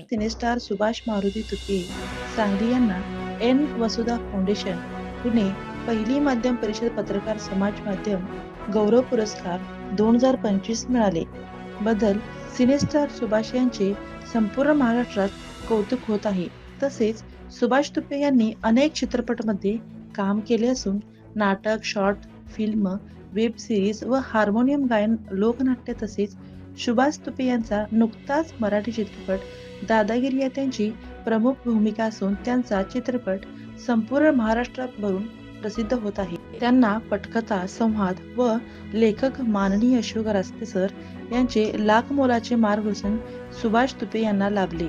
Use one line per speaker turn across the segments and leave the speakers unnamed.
Cine star Subhash Maruti Tuke Sangli यांना N. Vasudha foundation Pune पहिली माध्यम परिषद पत्रकार समाज माध्यम गौरव पुरस्कार दोन हजार पंचवीस मिळाले. बदल सिनेस्टार सुभाष यांचे संपूर्ण महाराष्ट्रात कौतुक होत आहे. तसेच सुभाष तुपे यांनी अनेक चित्रपटमध्ये काम केले असून नाटक शॉर्ट फिल्म वेब सिरीज व हार्मोनियम गायन लोकनाट्य तसेच सुभाष तुपे यांचा नुकताच मराठी चित्रपट दादागिरी या त्यांची प्रमुख भूमिका असून त्यांचा चित्रपट संपूर्ण महाराष्ट्राभरून प्रसिद्ध होत आहे. त्यांना पटकथा संवाद व लेखक माननीय अशोक रास्ते सर यांचे लाख मोलाचे मार्गदर्शन सुभाष तुपे यांना लाभले.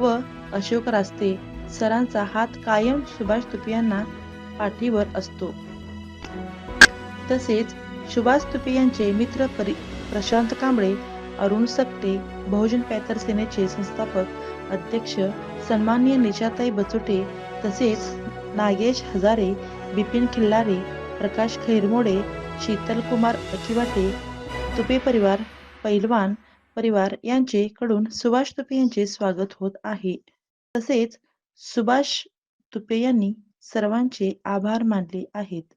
व अशोक रास्ते सरांचा हात कायम सुभाष तुपे यांना पाठीवर असतो. तसेच सुभाष तुपे यांचे मित्र परि प्रशांत कांबळे अरुण सकटे बहुजन पॅथर सेनेचे संस्थापक अध्यक्ष सन्माननीय निशाताई बचोटे तसेच नागेश हजारे बिपिन खिल्लारे प्रकाश खैरमोडे शीतल कुमार अकिवाटे तुपे परिवार पैलवान परिवार यांचे कडून सुभाष तुपे यांचे स्वागत होत आहे. तसेच सुभाष तुपे यांनी सर्वांचे आभार मानले आहेत.